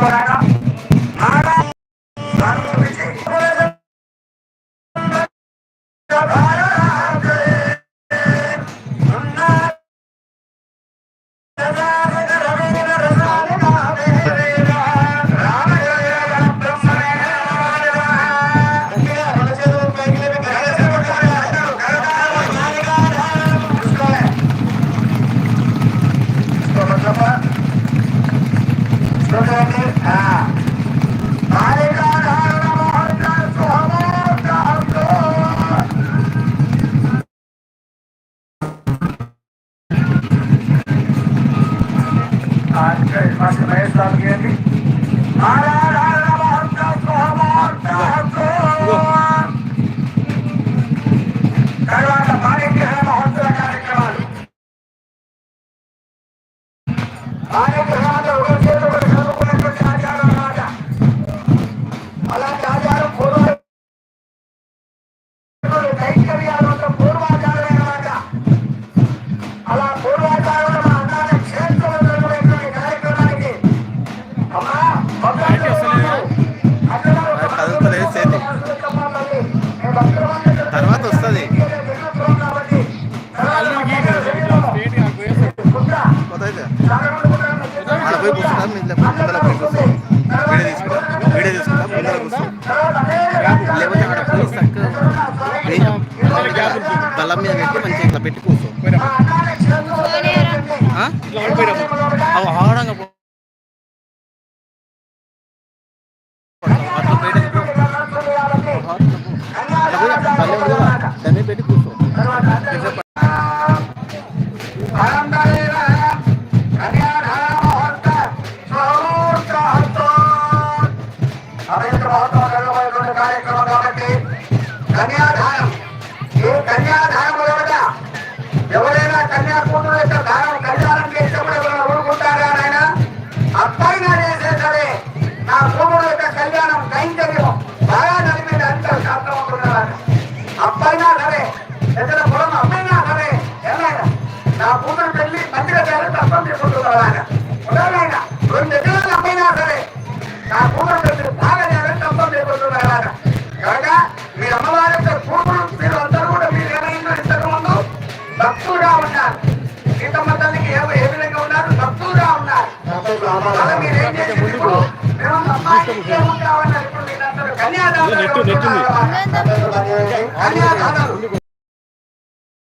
చూసుకోరాక ఆడా కూతురు పెళ్ళి మంచిగా చేయాలి తప్పని తీసుకుంటున్నారు ఆయన ఉండాలి ఆయన రెండు ఎకరాల అమ్మాయినా సరే నా కూతురు పెళ్ళి బాగా చేయాలని తప్పని తీసుకుంటున్నారు ఆయన కనుక మీ అమ్మవారి యొక్క కూతురు మీరు అందరూ కూడా మీరు ఏమైనా ఇంతకు ముందు భక్తులుగా ఉన్నారు సీతమ్మ తల్లికి ఏ ఏ విధంగా ఉన్నారు భక్తులుగా ఉన్నారు అలా మీరు ఏం చేసింది ఇప్పుడు? మేము అమ్మాయికి ఏముంటామన్నారు ఇప్పుడు మీరందరూ కన్యాదానం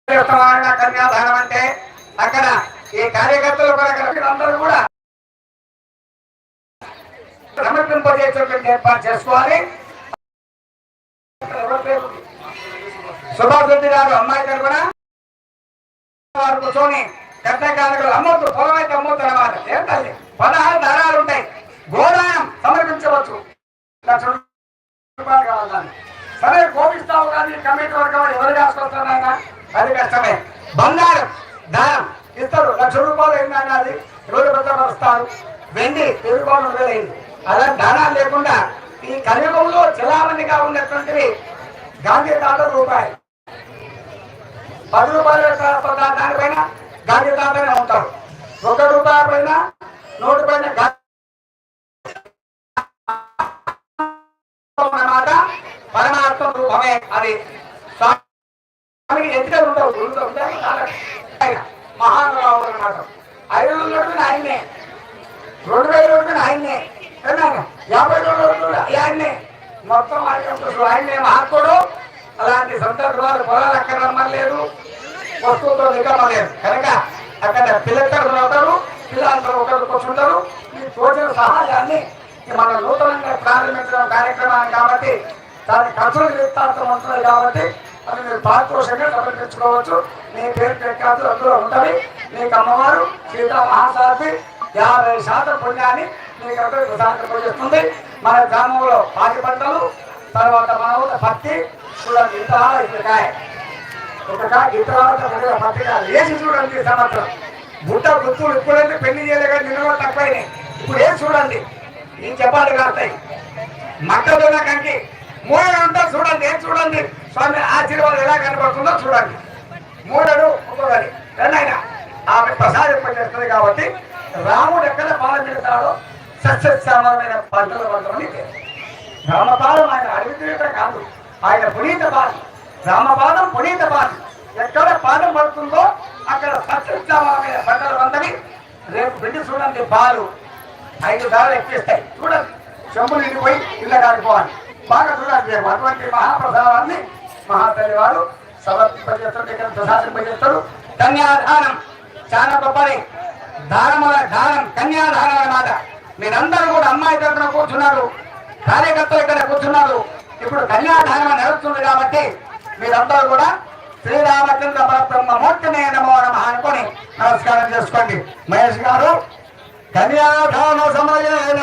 కన్యాదానం కన్యాదానం అంటే అక్కడ ఈ కార్యకర్తలు అందరూ కూడా సమర్పింపజేసేటువంటి ఏర్పాటు చేసుకోవాలి. సుభాష్ రెడ్డి గారు అమ్మాయి గారు కూడా వారు కూర్చొని పెద్ద కాలకులు అమ్మొద్దు పొలం అయితే అమ్మొద్దు అన్నమాట. ఏంటది పదహారు దారాలు ఉంటాయి. గోదానం సమర్పించవచ్చు. సరే కోపిస్తావు కానీ కమిటీ వర్గం ఎవరు చేసుకొస్తారు అది కష్టమే. బంగారు. దానం ఇస్తారు. లక్ష రూపాయలు ఏంటంటే అది ఎవరు ప్రజలు వెండి వెయ్యి రూపాయలు వేలైంది అలా దానాలు లేకుండా ఈ కలియుగంలో చలామణిగా ఉన్నటువంటివి గాంధీ తాత రూపాయి. పది రూపాయల దా- దానిపైన గాంధీ తాతనే ఉంటారు. ఒక రూపాయ పైన నోటు పైన అన్నమాట పరమార్థం రూపమే అది స్వామికి ఎన్నికలు ఉండవు గురువులు ఉంటాయి ఆయన మహానుభావుడు అన్నమాట ఐదు వందల ఆయన్నే రెండు వేల రోజులు ఆయన్నే ఏనాయన? యాభై రెండు రోజులు ఆయన్నే మొత్తం ఆయన ఆయన్నే మహాత్ముడు అలాంటి సందర్భాలు పొలాలు అక్కడ రమ్మలేదు వస్తువుతో కనుక అక్కడ పిల్లలు అవుతారు పిల్లలందరూ ఒకరు కూర్చుంటారు. ఈ తోచిన సహాయాన్ని మనం మన నూతనంగా ప్రారంభించిన కార్యక్రమాన్ని కాబట్టి దాని ఖర్చులు విత్తాంతం ఉంటుంది కాబట్టి అది మీరు పారితోషంగా సమర్పించుకోవచ్చు. మీ పేరు ప్రఖ్యాతులు అందులో ఉంటుంది మీకు అమ్మవారు సీతా మహాసారథి యాభై శాతం పుణ్యాన్ని మీకు అందరికీ సాధింపజేస్తుంది మన గ్రామంలో పాటి పంటలు తర్వాత మన పత్తి చూడండి ఇంత ఇప్పటికాయ ఒక ఇతర పత్రిక లేచి చూడండి ఈ సంవత్సరం బుట్ట గుర్తులు ఇప్పుడైతే పెళ్ళి చేయలే కానీ నిన్న కూడా తక్కువైనాయి. ఇప్పుడు ఏం చూడండి? ఈ చెప్పాలి కాస్తాయి మక్కదున్న కంకి. మూడడు ఉంటుంది చూడండి ఏం చూడండి? స్వామి ఆశీర్వాదం ఎలా కనబడుతుందో చూడండి. మూడడు ఒక్కొక్కరి రెండైనా ఆమె ప్రసాదింపజేస్తుంది కాబట్టి రాముడు ఎక్కడ పాలన చేస్తాడో సస్యశ్యామలమైన పంటలు పంటలని రామపాలం ఆయన అడిగితే కాదు. ఆయన పునీత పాదం. రామపాదం పునీత పాదం ఎక్కడ పాదం పడుతుందో అక్కడ సస్యశ్యామలమైన పంటలు పంటని రేపు బిడ్డ చూడండి పాలు ఐదు ధరలు ఎక్కిస్తాయి. చూడండి. చెంబులు నిండిపోయి ఇళ్ళ కాడిపోవాలి బాగా చూడాలి రేపు. అటువంటి మహాప్రసాదాన్ని మహాతల్లి వారు సమర్పింపజేస్తారు ఇక్కడ ప్రసాదింపజేస్తారు. కన్యాదానం. చాలా గొప్పది. దానముల దానం కన్యాదానం అన్నమాట. మీరందరూ కూడా అమ్మాయి తరఫున కూర్చున్నారు. కార్యకర్తలు ఇక్కడ కూర్చున్నారు. ఇప్పుడు కన్యాదానం నడుస్తుంది కాబట్టి మీరందరూ కూడా శ్రీరామచంద్ర పరబ్రహ్మ మూర్తినే నమో నమ అనుకొని నమస్కారం చేసుకోండి. మహేష్ గారు కన్యాదాన సమయేన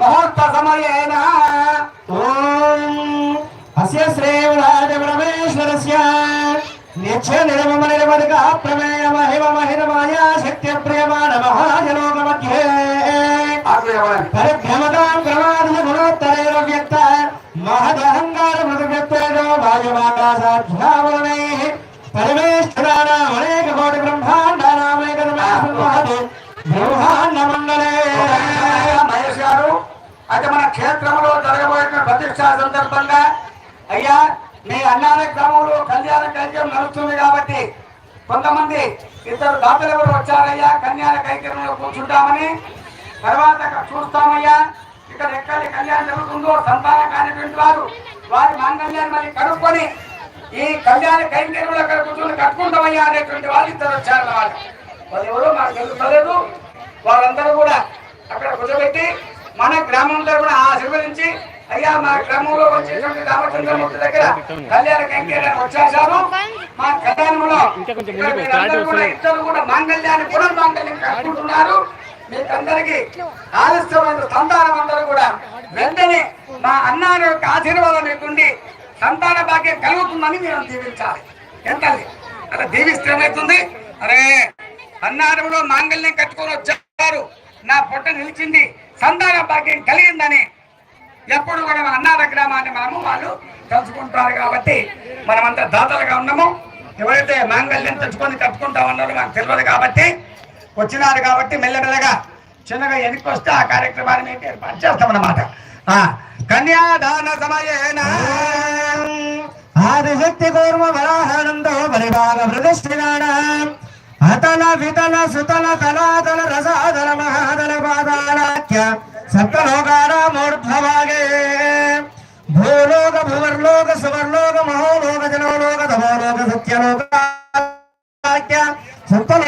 ముహూర్త సమయేన ఓం అస్య శ్రేయరాజ పరమేశ్వరస్య. నిత్య నిరమమ నిరవధిక ప్రమేయ మహిమ మహిమ మాయా శక్తి ప్రేమ మహాజలోక మధ్యే పరిభ్రమతాం ప్రమాద గుణోత్తరేణ వ్యక్త మహదహంకార మృదు వ్యక్తేజో వాయుమాకాశాధ్యావరణై పరమేశ్వరాణం అనేక కోటి బ్రహ్మాండానామేక బ్రహ్మాండ మండలే మహేష్ గారు అయితే మన క్షేత్రంలో జరగబోయే ప్రతిష్టా సందర్భంగా అయ్యా మీ అన్నాన గ్రామంలో కళ్యాణ కైక్యం నడుస్తుంది కాబట్టి కొంతమంది ఇద్దరు దాతలు ఎవరు వచ్చారయ్యా కళ్యాణ కైక్యంలో కూర్చుంటామని తర్వాత అక్కడ చూస్తామయ్యా. ఇక్కడ ఎక్కడ కళ్యాణం జరుగుతుందో సంతానం కానిటువంటి వారు వారి మాంగళ్యాన్ని మరి కనుక్కొని ఈ కళ్యాణ కైంకర్యంలో అక్కడ కూర్చొని కట్టుకుంటామయ్యా అనేటువంటి వాళ్ళు ఇద్దరు వచ్చారు అన్నమాట. వాళ్ళు ఎవరో మాకు తెలుస్తలేదు. వాళ్ళందరూ కూడా అక్కడ కూర్చోబెట్టి మన గ్రామంలో కూడా ఆశీర్వదించి అయ్యా మా గ్రామంలో వచ్చేటువంటి రామచంద్రమూర్తి దగ్గర కళ్యాణ కైంకర్యాన్ని వచ్చేసారు మా కళ్యాణంలో ఇద్దరు కూడా మాంగళ్యాన్ని పునర్మాంగళ్యం కట్టుకుంటున్నారు. మీకందరికీ ఆలస్యమైన సంతానం అందరూ కూడా వెంటనే మా అన్నాని యొక్క ఆశీర్వాదం మీకుండి సంతాన భాగ్యం కలుగుతుందని మీరు దీవించాలి. ఎంత అలా దీవిస్తే ఏమవుతుంది అరే అన్నారంలో మాంగళ్యం కట్టుకొని వచ్చారు. నా పొట్ట నిలిచింది. సంతాన భాగ్యం కలిగిందని ఎప్పుడు కూడా మన అన్నార గ్రామాన్ని మనము వాళ్ళు తలుచుకుంటారు కాబట్టి మనమంతా దాతలుగా ఉన్నాము. ఎవరైతే మాంగళ్యం తెచ్చుకొని కట్టుకుంటా ఉన్నారో మాకు తెలియదు కాబట్టి వచ్చినారు కాబట్టి మెల్లమెల్లగా చిన్నగా వెనక్కి వస్తే ఆ కార్యక్రమాన్ని మేము ఏర్పాటు చేస్తామన్నమాట. కన్యాదాన సమయేన ఆదిశక్తి కూర్మ వరాహానందో పరిభాగ ప్రతిష్ఠినాణ అతల వితల సుతల తలాతల రసాదల మహాదల పాదాలాఖ్య సప్తలోకాల మూర్ధ్వభాగే. భూలోక భువర్లోక సువర్లోక మహోలోక జనోలోక తమోలోక సత్యలోక సప్తలో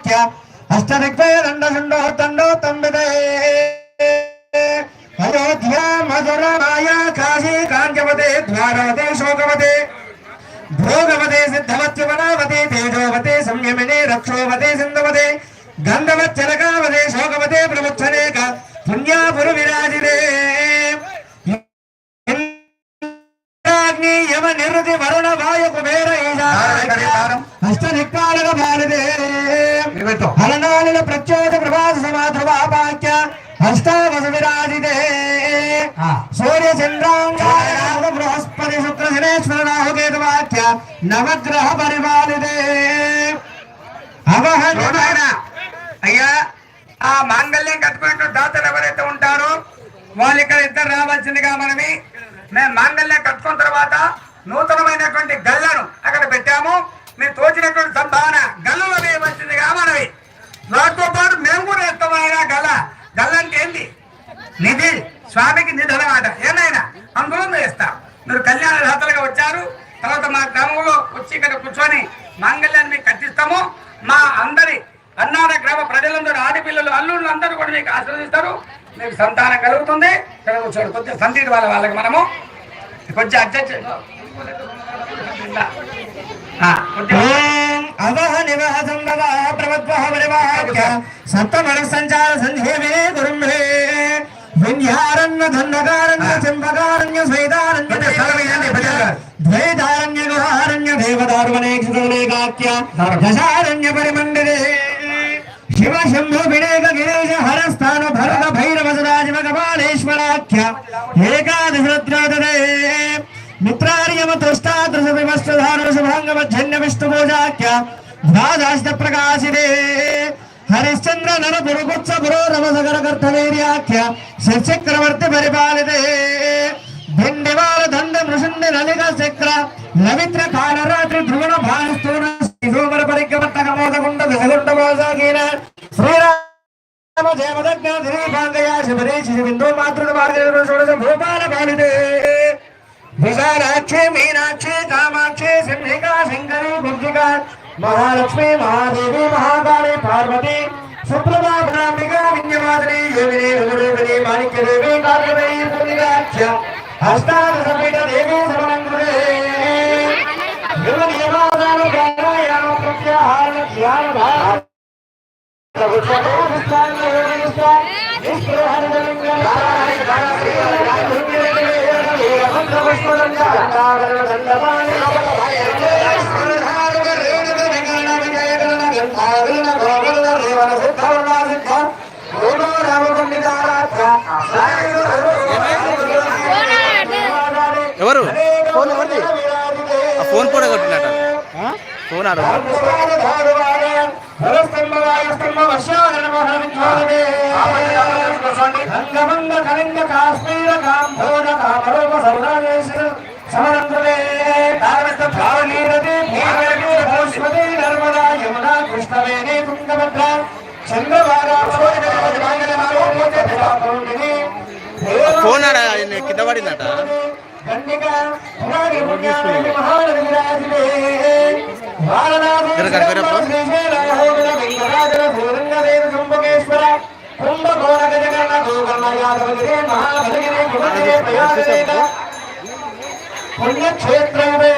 సుప్రతీకాఖ్య అష్టదిగ్వయ దండ శుండో తండో తంబిదే అయోధ్య మధుర మాయా కాశీ కాంచవతే ద్వారవతే శోకవతే భోగవతే సిద్ధవత్యవనావతే తేజోవతే సంయమినే రక్షోవతే సింధవతే. గంధవచ్చరకావతే శోకవతే ప్రముచ్చనేక. పుణ్యాపురు విరాజిరే హస్తావస విరాజితే సూర్య చంద్రాంగాయ బృహస్పతి శుక్ర శనేశ్వర రాహుకేతు వాక్య నవగ్రహ పరిపాలితే అవహన? అయ్యా ఆ మాంగళ్యం కట్టుకునే దాతలు ఎవరైతే ఉంటారో వాళ్ళు ఇక్కడ ఇద్దరు రావాల్సిందిగా మనవి. మేము మాంగళ్యం కట్టుకున్న తర్వాత నూతనమైనటువంటి గల్లను అక్కడ పెట్టాము మీరు తోచినటువంటి సంభావన గల్లలో వేయవలసిందిగా మనవి వాటితో పాటు మేము కూడా ఇస్తామైనా గల గల్ల అంటే ఏంటి నిధి స్వామికి నిధి అన్నమాట ఏమైనా అందులో మేము ఇస్తాం మీరు కళ్యాణ దాతలుగా వచ్చారు తర్వాత మా గ్రామంలో వచ్చి ఇక్కడ కూర్చొని మాంగళ్యాన్ని మీకు కట్టిస్తాము మా అందరి అన్నార గ్రామ ప్రజలందరూ ఆడపిల్లలు అల్లుళ్ళు అందరూ కూడా మీకు ఆశీర్వదిస్తారు మీకు సంతానం కలుగుతుంది. కూర్చోండి. కొంచెం సంతీతి వాళ్ళ వాళ్ళకి మనము కొంచెం అడ్జస్ట్ అవహ నివహ సంభవ ప్రవద్వహ సంచార గురుంభే. ధన్నకారణ్య. ద్వైతారణ్య గుహారణ్య దేవదారువనే క్షుతలేకాఖ్య దశారణ్య పరిమండిరే శివ శంభు వినేక గిరీశ హరస్థాన భరత భైరవ సదా కపాలేశ్వరాఖ్య ఏకాదశ రుద్రోదరే మిత్రార్యమ తుష్టాదృశ విమష్టధారణ శుభాంగమధ్యన్య విష్ణు పూజాఖ్య ద్వాదాశ ప్రకాశిదే హరిశ్చంద్ర నర పురుగుత్స పురోరమ సగర కర్తవీర్యాఖ్య శశక్రవర్తి పరిపాలితే దిండివాల దండ మృషుండి నలిక చక్ర లవిత్ర జయమదజ్ఞ దిలీపాంగయ శివరే శిశుబిందు షోడశ భూపాల పాలితే. విశాలాక్షి మీనాక్షి కామాక్షి సింహికా శంకరి గుర్జికా మహాలక్ష్మి మహాదేవి మహాకాళి పార్వతి సుప్రభాభ్రామిక విన్యవాదిని యోగిని రుద్రదేవిని మాణిక్యదేవి కార్యదేవి పుణ్యరాక్ష దేవి సమనంగురే యువ నియమాదాను ధ్యాన భావ ఎవరు? ఫోన్ ఎవరిది ఆ ఫోన్ కూడా కొట్టినట ఫోన్ ఆడ అంగమంగ కళింగ కాశ్మీర కాంభోజ కామరూప సౌరాజేశ్వర సమరంధ్రులే తారస్థ భావనీరది భీమరది భూష్మతి నర్మదా యమునా కృష్ణవేణి తుంగభద్ర చంద్రభాగా ఫోన్ ఆడ కింద పడిందట ఇక్కడ కనపడప్ప? పుణ్యక్షేత్రమే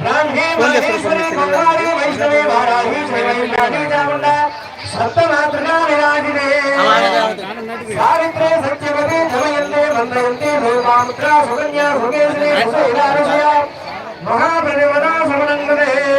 బ్రాహ్మీ ఫోన్ చేస్తారు ఫోన్ వారాహి శ్రీవైష్ణవి చాముండా సప్తమాతృగా విరాజినే సావిత్రే సత్యవతి జమయంతే మందయంతే భూమాముద్రా సుకన్యా మహాప్రతివదా Padre.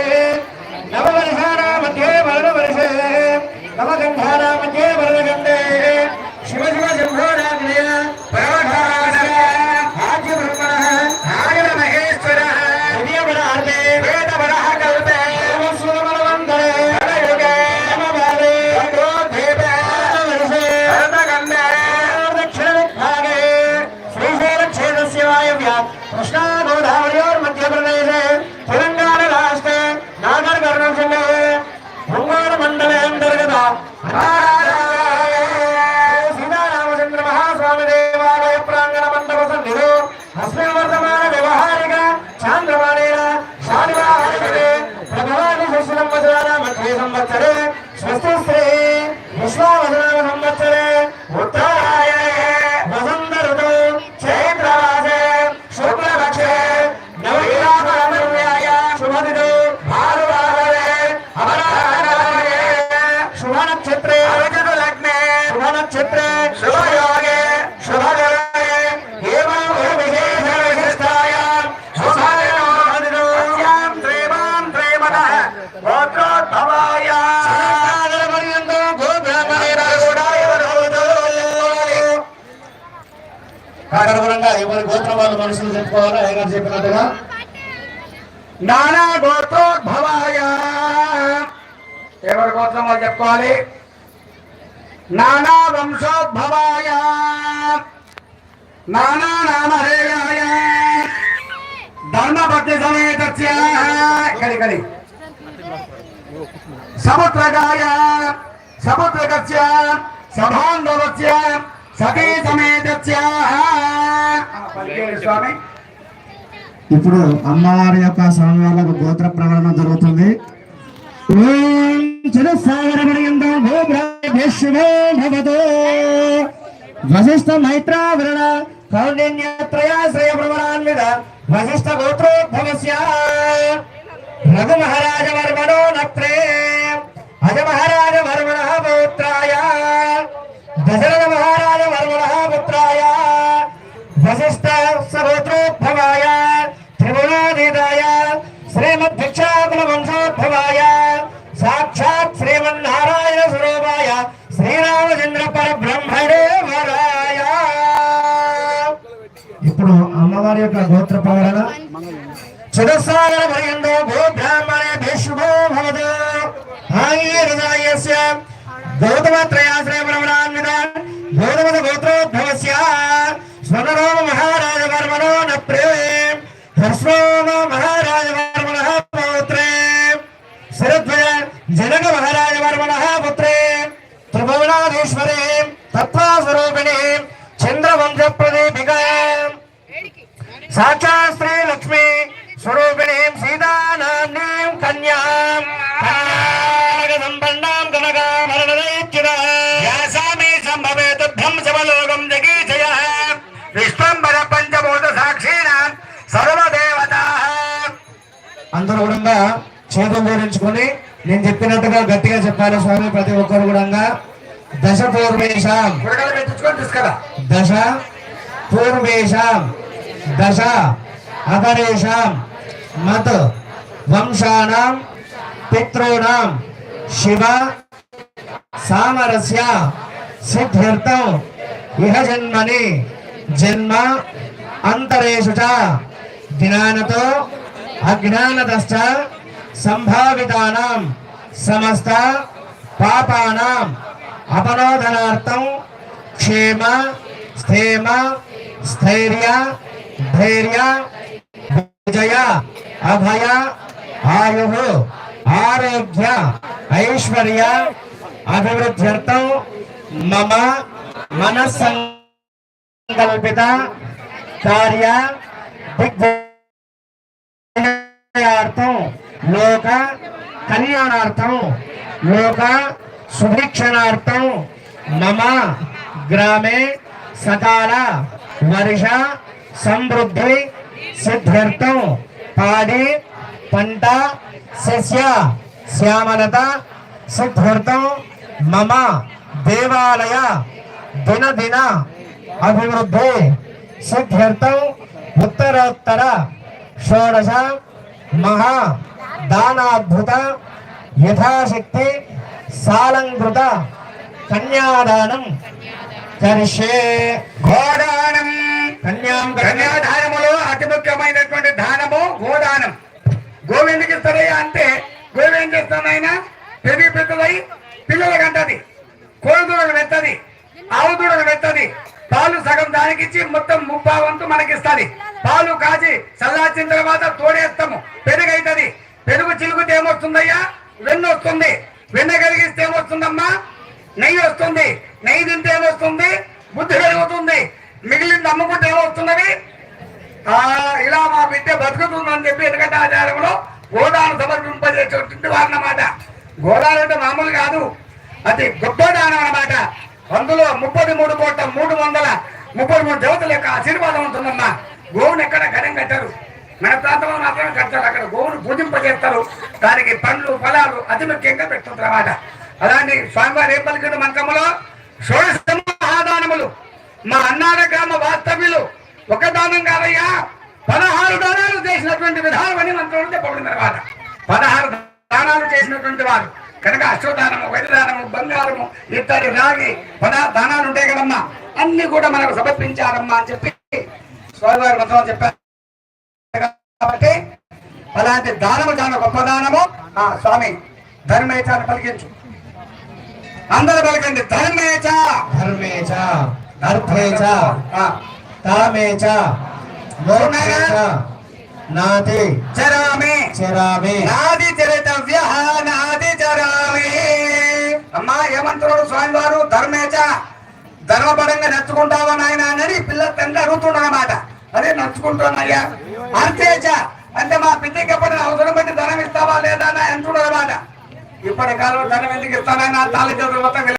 వాళ్ళు మనుషులు చెప్పుకోవాలా ఆయన చెప్పినట్టుగా నానా గోత్రోద్భవాయ ఎవరి గోత్రం వాళ్ళు చెప్పుకోవాలి నానా వంశోద్భవాయ నానా నామధేయాయ ధర్మపత్ని సమేతస్య కడి కడి సముద్రగాయ సముద్రకస్య సభాంధవస్య సతీ సమేతస్య పలికేడు స్వామి ఇప్పుడు అమ్మవారి యొక్క స్వామివార్లకు గోత్ర ప్రకటన జరుగుతుంది. వశిష్ఠ మైత్రావరణ కౌండిన్యత్రయాశ్రయ ప్రవరాన్విత వశిష్ఠ గోత్రోద్భవస్య. రఘు మహారాజ వర్మణో నత్రే. అజ మహారాజ వర్మణ పౌత్రాయ. దశరథ మహారాజ వర్మణ పుత్రాయ. వశిష్ఠ సహోత్రోద్భవాయ త్రిభువనాధీతాయ శ్రీమద్భిక్షాకుల వంశోద్భవాయ సాక్షాత్ శ్రీమన్నారాయణ స్వరూపాయ శ్రీరామచంద్ర పరబ్రహ్మణే వరాయ ఇప్పుడు అమ్మవారి యొక్క గోత్ర పవరణ చతుస్సాగర పర్యంతో గోబ్రాహ్మణే భీష్మో భవదు ఆంగీరదాయస్య గౌతమత్రయాశ్రయ బ్రహ్మణాన్వితాన్ గౌతమత గోత్రోద్భవస్య స్వర్ణరోమ మహారాజ వర్మణో న ప్రేమ్ మహారాజ వర్మణ పౌత్రే. శరద్వయ జనక మహారాజ వర్మణ పుత్రే. త్రిభువనాధీశ్వరే తత్వాస్వరూపిణి చంద్రవంశ ప్రదీపిక సాక్షాత్ శ్రీ లక్ష్మి స్వరూపిణి సీతానాన్ని కన్యా. కనక సంపన్నాం కనకాభరణదైత్యురాసామి చెప్పాలి స్వామి ప్రతి ఒక్కరు కూడా దశ పూర్వేశం దశ పూర్వేషాం. దశ అపరేషాం. మత్ వంశానాం. పితॄణాం శివ సామరస్య. సిద్ధ్యర్థం. ఇహ జన్మని. జన్మ అంతరేషు జ్ఞానతో అజ్ఞానతశ్చ సంభావితానాం. సమస్త పాపానాం అపనోదనార్థం క్షేమ స్థేమ స్థైర్య ధైర్య విజయ అభయ ఆయు ఆరోగ్య ఐశ్వర్య అభివృద్ధ్యర్థం మమ మనస్సంకల్పిత కార్య దిగ్విజయార్థం లోక కళ్యాణార్థం लोका सुभिक्षणार्थम मम ग्रामे सकाल वर्षा समृद्धि सिद्ध्यर्थम पादे पंट सस्य श्यामलता सिद्ध्यर्थम मम देवालय दिन दिन अभिवृद्धि सिद्ध्यर्थम उत्तरोत्तर षोडश महा दानाद्भुत యథాశక్తి సాలంకృత కన్యాదానం కరిషే గోదానం. కన్యాం కన్యాదానములో అతి ముఖ్యమైనటువంటి దానము గోదానం. గోవిందుకి ఇస్తారయ్యా అంటే గోవేం చేస్తాను ఆయన పెరిగి పెద్దదై పిల్లలకు అంటది కోడి దూడలు పెత్తది ఆవు దూడలు పెత్తది పాలు సగం దానికి ఇచ్చి మొత్తం ముప్పా వంతు మనకిస్తుంది. పాలు కాచి చల్లార్చిన తర్వాత తోడేస్తాము. పెరుగు అవుతుంది పెరుగు చిలుకుతే ఏమొస్తుందయ్యా వెన్న వస్తుంది. వెన్న కలిగిస్తే ఏమొస్తుందమ్మా? నెయ్యి వస్తుంది. నెయ్యి తింటే ఏమొస్తుంది? బుద్ధి పెరుగుతుంది. మిగిలింది అమ్ముకుంటే ఏమొస్తున్నది? ఆ ఇలా మా బిడ్డ బతుకుతుందని చెప్పి ఎందుకంటే ఆచారంలో గోదాను సమర్పింపజేసేటువంటి వారు అన్నమాట గోదాలు అంటే మామూలు కాదు. అది గొప్ప దానం అన్నమాట. అందులో ముప్పది మూడు కోట్ల మూడు వందల ముప్పై మూడు దేవతల యొక్క ఆశీర్వాదం ఉంటుందమ్మా. గోవును ఎక్కడ ఘనంగా మన ప్రాంతంలో మాత్రమే కడతారు అక్కడ గోవును పూజింపజేస్తారు. దానికి పండ్లు ఫలాలు అతి ముఖ్యంగా పెట్టుకుంటారు అన్నమాట అలాంటి స్వామివారి ఏం పలికిన మంత్రములో షోడశములు మహాదానములు మా అన్నార గ్రామ వాస్తవ్యులు ఒక దానం కాదయ్యా పదహారు దానాలు చేసినటువంటి విధానం అని మంత్రం చెప్పబడిన తర్వాత పదహారు దానాలు చేసినటువంటి వారు. కనుక అశ్వదానము వైరదానము బంగారము ఇత్తడి రాగి పద దానాలు ఉంటాయి కదమ్మా. అన్ని కూడా మనకు సమర్పించారమ్మా అని చెప్పి స్వామివారి మంత్రం చెప్పారు. కాబట్టి అలాంటి దానము చాలా గొప్ప దానము. ఆ స్వామి ధర్మేచాన్ని పలికించు. అందరూ పలకండి ధర్మేచ. ధర్మే చ అర్థే చ ఆ, కామే చ మోక్షే చ నాతి చరామి చిరామి నాది చరితవ్య నాది చరామి అమ్మా ఏమంటున్నాడు స్వామి వారు ధర్మేచ. ధర్మపరంగా నచ్చుకుంటావా నాయన అని పిల్ల తండ్రి అడుగుతున్నాడు అన్నమాట. అదే నచ్చుకుంటున్నాయ్యా అంతేచ అంటే మా బిడ్డకి ఎప్పుడైనా అవసరం పెట్టి ధనం ఇస్తావా లేదా అని అంటున్నారు అన్నమాట. ఇప్పటి కాలంలో ధనం ఎందుకు ఇస్తానని నా తాళి మొత్తం